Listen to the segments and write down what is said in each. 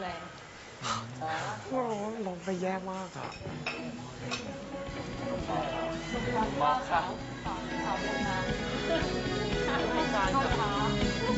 แรงโอ้ลงไปแย่มากอะมากค่ะขาวลงมาการกับขา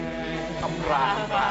วิธีกา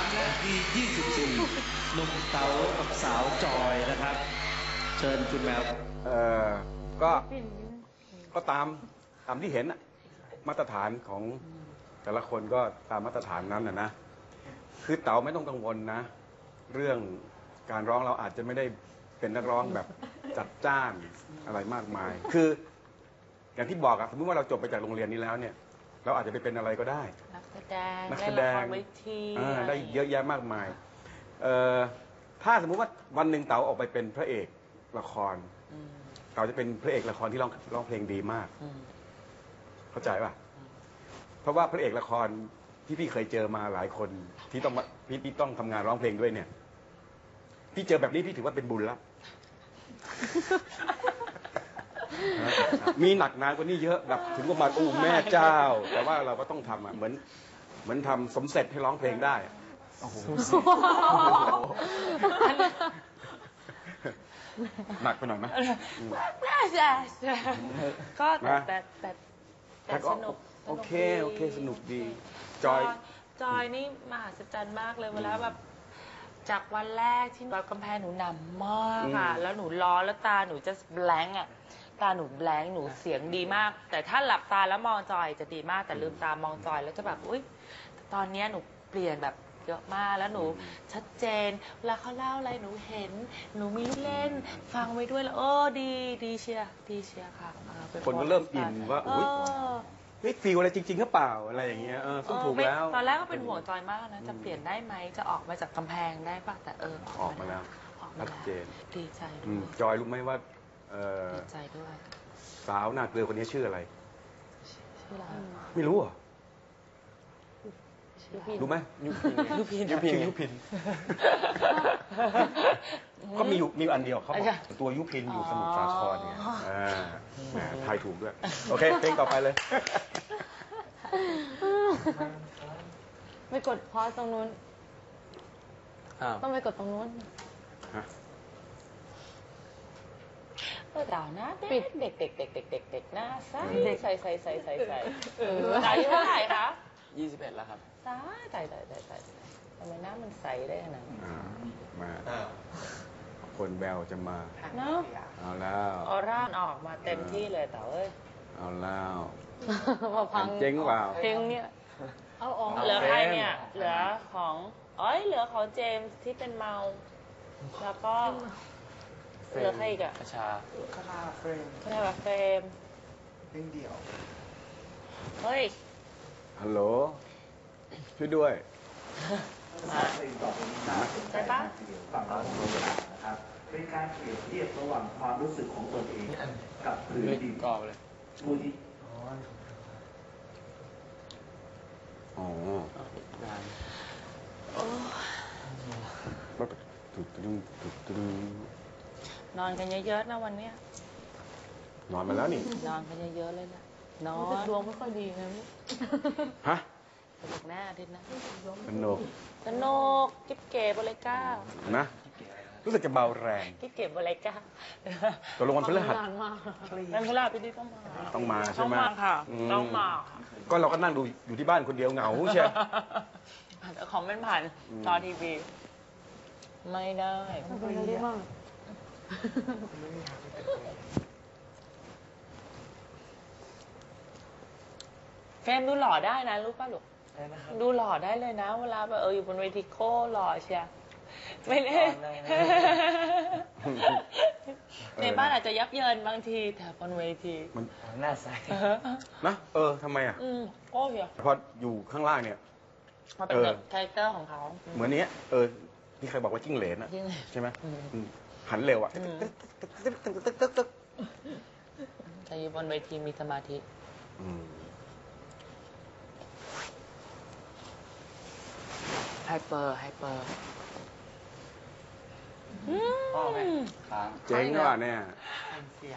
23และดี24หนุ่มเต๋ากับสาวจอยนะครับ เชิญคุณแมวเออก็ก็ตามตามที่เห็นน่ะมาตรฐานของแต่ละคนก็ตามมาตรฐานนั้นนะนะ คือเต๋าไม่ต้องกังวลนะ เรื่องการร้องเราอาจจะไม่ได้เป็นนักร้องแบบจัดจ้านอะไรมากมาย คืออย่างที่บอกอะสมมติว่าเราจบไปจากโรงเรียนนี้แล้วเนี่ย เราอาจจะไปเป็นอะไรก็ได้ นักแสดงนักเล่แสนดละคงรเวทีอ่าได้ไรางเยอะแยะมากมายเอ่อถ้าสมมุติว่าวันหนึ่งเต๋าออกไปเป็นพระเอกละครอืมเต๋าจะเป็นพระเอกละครที่ร้องร้องเพลงดีมาก อืม เข้าใจป่ะเพราะว่าพระเอกละครที่พี่เคยเจอมาหลายคนที่ต้องมาพี่พี่ต้องทำงานร้องเพลงด้วยเนี่ย พี่เจอแบบนี้พี่ถือว่าเป็นบุญแล้ว มีหนักหนากว่านี้เยอะแบบถึงว่ามาอู้แม่เจ้า แต่ว่าเราก็ต้องทำอะเหมือนเหมือนทำสมเสร็จให้ร้องเพลงได้อะหนักไปหน่อยไหมก็แต่นะ แต่แต่แต่แต่ก็สนุกโอเคดีโอเค สนุกดี จอย จอยนี่มหัศจรรย์มากเลยเวลาแบบจากวันแรกที่แบบกำแพงหนูหนำมากอะ อืม แล้วหนูร้อนแล้วตาหนูจะแบลงอะ ตาหนูแบลงหนูเสียงดีมาก แต่ถ้าหลับตาแล้วมองจอยจะดีมากแต่ลืมตามองจอยแล้วจะแบบอุ้ยตอนเนี้ยหนูเปลี่ยนแบบเยอะมากแล้วหนูชัดเจนเวลาเขาเล่าอะไรหนูเห็น หนูมีลูกเล่น ฟังไว้ด้วยแล้วเออดีดีเชียร์ดีเชียร์ค่ะอ่าป็คนก็เริ่มอินว่าเออุ๊ยอเฮ้ยฟีลอะไรจริงๆหรือเปล่าอะไรอย่างเงี้ยเออต้องถูกเออไม่แล้วตอนแรกก็เป็นห่วงจอยมากนะ จะเปลี่ยนได้ไหมจะออกมาจากกำแพงได้ป่ะแต่เออออกมาแล้ว ออกมาชัดแล้วเจนดีใจด้อืวมยจอยรู้ไหมว่า เอ่อดีใจด้วยสาวหน้าเกลือคนนี้ชื่ออะไร ชื่ออะไรไม่รู้เหรอะชื่อพินรู้ไหมยุพินยุพินชื่อยุพินก็มีอยู่มีอยู่อันเดียวเขาบอกอะตัวยุพินอยู่สมุทรสาครเนี่ยอ๋ออ่อ่าแหมทายถูกด้วย โอเคเพลงต่อไปเลย ไปกดพอสตรงนู้นอ้าวต้องไปกดตรงนู้นฮะเอ ก็ดาวหน้าเด็ปิกดเด็กเด็กเด็กเด็กเด็กเด็กหน้าใสเด็กใสใสใสใสใสเอออายุเท่าไหร่คะยี่สิบเอ็ดแล้วครับตายตายตายตายตายทำไมหน้ามันใสได้ขนาดนั้นอ่ามาคนแบวจะมาเนาะเอาแล้วออร่าออกมาเต็มที่เลยเต๋อเอ้ยเอาแล้วพอพังเจ๊งเปล่าเพลงเนี่ยเอาออกเหลือใครเนี่ยเหลือของเอ้ยเหลือของเจมส์ที่เป็นเมา แล้วก็ เหลือใครอีกอะประชาใช่ป่ะเฟรมเพลงเดี่ยวเฮ้ย ฮัลโหลช่วยด้วย มาใช่ปะฝั่งเราของตัวอย่างนะครับเป็นการเปรียบเทียบระหว่างความรู้สึกของตนเองกับพื้นดินกรอบเลย ผู้ที่อ๋องานตุดตุดตุดตุด นอนกันเยอะๆนะวันเนี้ย นอนมาแล้วนี่ นอนกันเยอะๆเลยนะนอรู้สึกนดวงไม่ค่อยดีนะฮะสนุกแน่อาทิตย์หนะสนุกสนุกกิ๊บเก๋บริก้านะ รู้สึกจะเบาแรงกิ๊บเก๋บริก้าตกลงวันพฤหัสนานมากนั่นพลาพี่นี่ต้องมา ต้องมาใช่ต้องไหมมาค่ะมต้องมาค่ะก็เราก็นั่งดูอยู่ที่บ้านคนเดียวเหงาใช่แต่ของเป็นผ่านอืมจอทีวี ไม่ได้มัน เป็นอะไรมากเฟรมดูหล่อได้นะรู้ป่ะลูกดูหล่อได้เลยนะ เวลาแบบเอออยู่บนเวทีโคหล่อเชียร์ไม่ได้ในบ้านอาจจะยับเยินบางทีแต่บนเวทีมันหน้าใสนะเออทำไมอะอืมโอ้เชียร์พออยู่ข้างล่างเนี่ยมาเป็นเออแบบคาแรคเตอร์ของเขา เหมือนเนี้ยเออที่ใครบอกว่าจิ้งเหลนอะจิ้งเหลนใช่ไหมอืมอืม หันเร็วอะอืมตึ๊กตึ๊กตึ๊กตึ๊กตึ๊กแต่อยู่บนเวทีมีสมาธิ อืมไฮเปอร์ไฮเปอร์พ่อแม่ค้างเจ๊งว่ะเนี่ยเสีย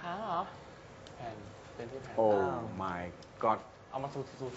ค้างเหรอแผ่นเป็นที่แผ่นโอ้ my god เอามาสูดสูด